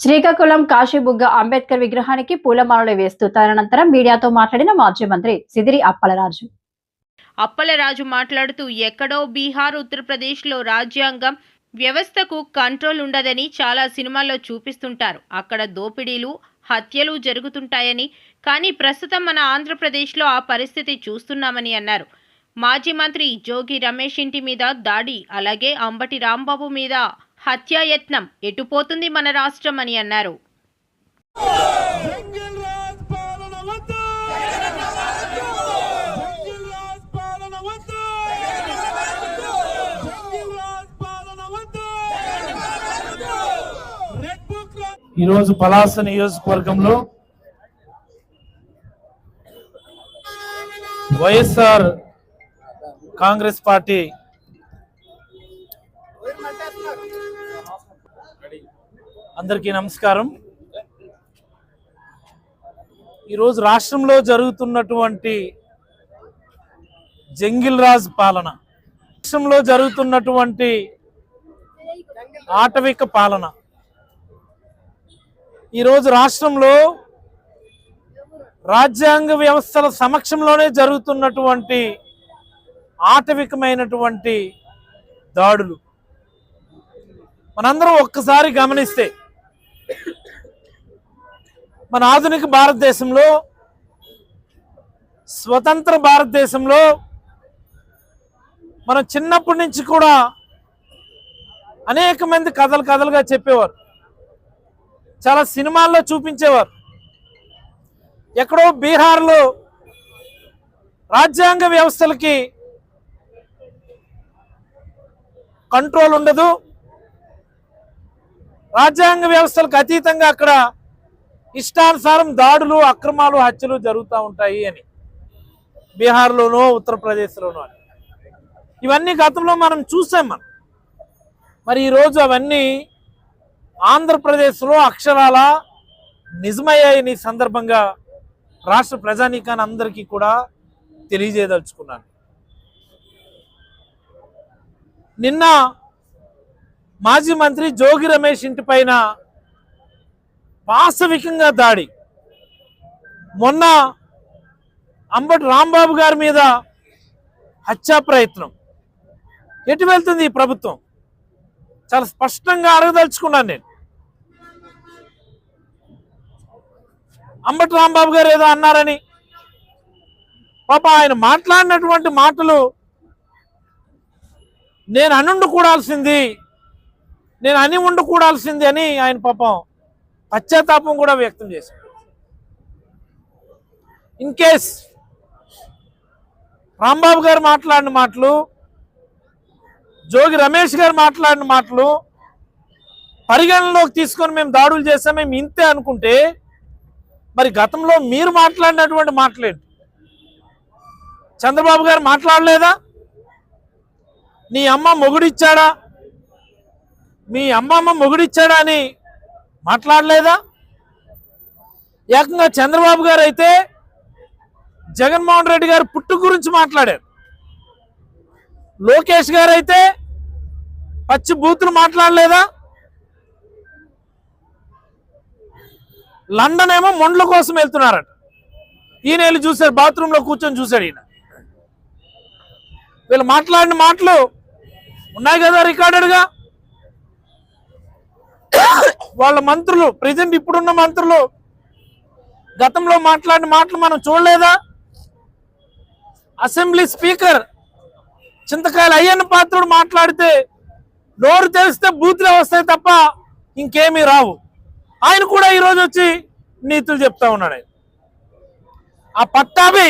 శ్రీకాకుళం కాశీబుగ్గ అంబేద్కర్ విగ్రహానికి పూలమాలలు వేస్తూ తదనంతరం మీడియాతో మాట్లాడిన మాజీ మంత్రి సిదిరి అప్పలరాజు. అప్పలరాజు మాట్లాడుతూ ఎక్కడో బీహార్ ఉత్తరప్రదేశ్లో రాజ్యాంగం వ్యవస్థకు కంట్రోల్ ఉండదని చాలా సినిమాల్లో చూపిస్తుంటారు. అక్కడ దోపిడీలు హత్యలు జరుగుతుంటాయని కానీ ప్రస్తుతం మన ఆంధ్రప్రదేశ్లో ఆ పరిస్థితి చూస్తున్నామని అన్నారు. మాజీ మంత్రి జోగి రమేష్ ఇంటి మీద దాడి అలాగే అంబటి రాంబాబు మీద హత్యాయత్నం ఎటుపోతుంది మన రాష్ట్రం అని అన్నారు. జంగిల్ రాజ్ పాలన వద్దు! జంగిల్ రాజ్ పాలన వద్దు! జంగిల్ రాజ్ పాలన వద్దు! రెడ్ బుక్లో ఈరోజు పలాస నియోజకవర్గంలో వైఎస్ఆర్ కాంగ్రెస్ పార్టీ అందరికీ నమస్కారం. ఈరోజు రాష్ట్రంలో జరుగుతున్నటువంటి జంగిల్ రాజ్ పాలన రాష్ట్రంలో జరుగుతున్నటువంటి ఆటవిక పాలన. ఈరోజు రాష్ట్రంలో రాజ్యాంగ వ్యవస్థల సమక్షంలోనే జరుగుతున్నటువంటి ఆటవికమైనటువంటి దాడులు. మనందరం ఒక్కసారి గమనిస్తే మన ఆధునిక భారతదేశంలో స్వతంత్ర భారతదేశంలో మనం చిన్నప్పటి నుంచి కూడా అనేక మంది కథలు కథలుగా చెప్పేవారు. చాలా సినిమాల్లో చూపించేవారు. ఎక్కడో బీహార్లో రాజ్యాంగ వ్యవస్థలకి కంట్రోల్ ఉండదు. రాజ్యాంగ వ్యవస్థలకు అతీతంగా అక్కడ ఇష్టానుసారం దాడులు అక్రమాలు హత్యలు జరుగుతూ ఉంటాయి అని. బీహార్లోనో ఉత్తరప్రదేశ్లోనో అని. ఇవన్నీ గతంలో మనం చూసాం మనం. మరి ఈరోజు అవన్నీ ఆంధ్రప్రదేశ్లో అక్షరాల నిజమయ్యాయని సందర్భంగా రాష్ట్ర ప్రజానీకాన్ని అందరికీ కూడా తెలియజేయదలుచుకున్నాను. నిన్న మాజీ మంత్రి జోగి రమేష్ ఇంటి పైన దాడి. మొన్న అంబటి రాంబాబు గారి మీద హత్యా ప్రయత్నం. ఎటు వెళ్తుంది ఈ ప్రభుత్వం? చాలా స్పష్టంగా అడగదలుచుకున్నాను నేను. అంబటి రాంబాబు గారు ఏదో అన్నారని. పాప ఆయన మాట్లాడినటువంటి మాటలు నేను అనుండు కూడాల్సింది నేను అని ఉండకూడాల్సింది అని ఆయన పాపం పశ్చాత్తాపం కూడా వ్యక్తం చేశారు ఇన్ కేస్ రాంబాబు గారు మాట్లాడిన మాటలు జోగి రమేష్ గారు మాట్లాడిన మాటలు పరిగణనలోకి తీసుకొని మేము దాడులు చేసాం మేము ఇంతే అనుకుంటే మరి గతంలో మీరు మాట్లాడినటువంటి మాటలేంటి? చంద్రబాబు గారు మాట్లాడలేదా? నీ అమ్మ మొగుడిచ్చాడా? మీ అమ్మమ్మ మొగుడిచ్చాడా అని మాట్లాడలేదా? ఏకంగా చంద్రబాబు గారు అయితే జగన్మోహన్ రెడ్డి గారు పుట్టు గురించి మాట్లాడారు. లోకేష్ గారు అయితే పచ్చి బూతులు మాట్లాడలేదా? లండన్ ఏమో మొండ్ల కోసం వెళ్తున్నారట. ఈయన వెళ్ళి చూశారు బాత్రూంలో కూర్చొని చూశాడు ఈయన. వీళ్ళు మాట్లాడిన మాటలు ఉన్నాయి కదా రికార్డెడ్గా? వాళ్ళ మంత్రులు ప్రజెంట్ ఇప్పుడున్న మంత్రులు గతంలో మాట్లాడిన మాటలు మనం చూడలేదా? అసెంబ్లీ స్పీకర్ చింతకాయలు అయ్యన్న పాత్రుడు మాట్లాడితే నోరు తెలిస్తే బూతులే వస్తాయి తప్ప ఇంకేమీ రావు. ఆయన కూడా ఈరోజు వచ్చి నీతులు చెప్తా ఉన్నాడు. ఆ పట్టాభి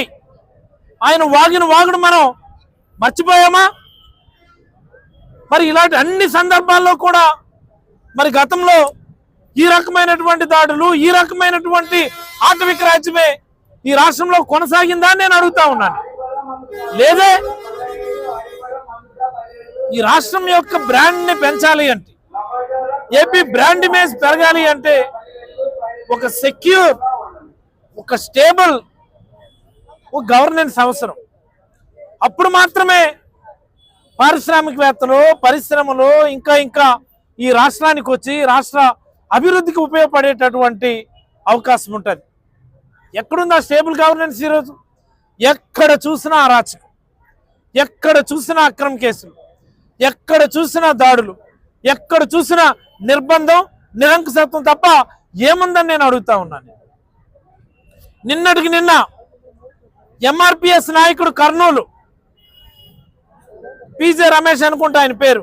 ఆయన వాగిన వాగుడు మనం మర్చిపోయామా? మరి ఇలాంటి అన్ని సందర్భాల్లో కూడా మరి గతంలో ఈ రకమైనటువంటి దాడులు ఈ రకమైనటువంటి ఆటవిక రాజ్యమే ఈ రాష్ట్రంలో కొనసాగిందా అని నేను అడుగుతా ఉన్నాను. లేదే? ఈ రాష్ట్రం యొక్క బ్రాండ్ని పెంచాలి అంటే ఏపీ బ్రాండ్ ఇమేజ్ పెరగాలి అంటే ఒక సెక్యూర్ ఒక స్టేబుల్ ఒక గవర్నెన్స్ అవసరం. అప్పుడు మాత్రమే పారిశ్రామికవేత్తలు పరిశ్రమలు ఇంకా ఇంకా ఈ రాష్ట్రానికి వచ్చి రాష్ట్ర అభివృద్ధికి ఉపయోగపడేటటువంటి అవకాశం ఉంటుంది. ఎక్కడుందా స్టేబుల్ గవర్నెన్స్ ఈరోజు? ఎక్కడ చూసినా అరాచకం. ఎక్కడ చూసినా అక్రమ కేసులు. ఎక్కడ చూసినా దాడులు. ఎక్కడ చూసినా నిర్బంధం నిరంకుశత్వం తప్ప ఏముందని నేను అడుగుతా ఉన్నాను నిన్నటికి నిన్న ఎంఆర్పిఎస్ నాయకుడు కర్నూలు పీజే రమేష్ అనుకుంటా ఆయన పేరు.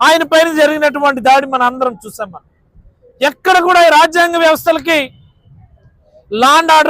ఆయన పైన జరిగినటువంటి దాడి మన అందరం చూసాం మనం. ఎక్కడ కూడా ఈ రాజ్యాంగ వ్యవస్థలకి లాండ్ ఆర్డర్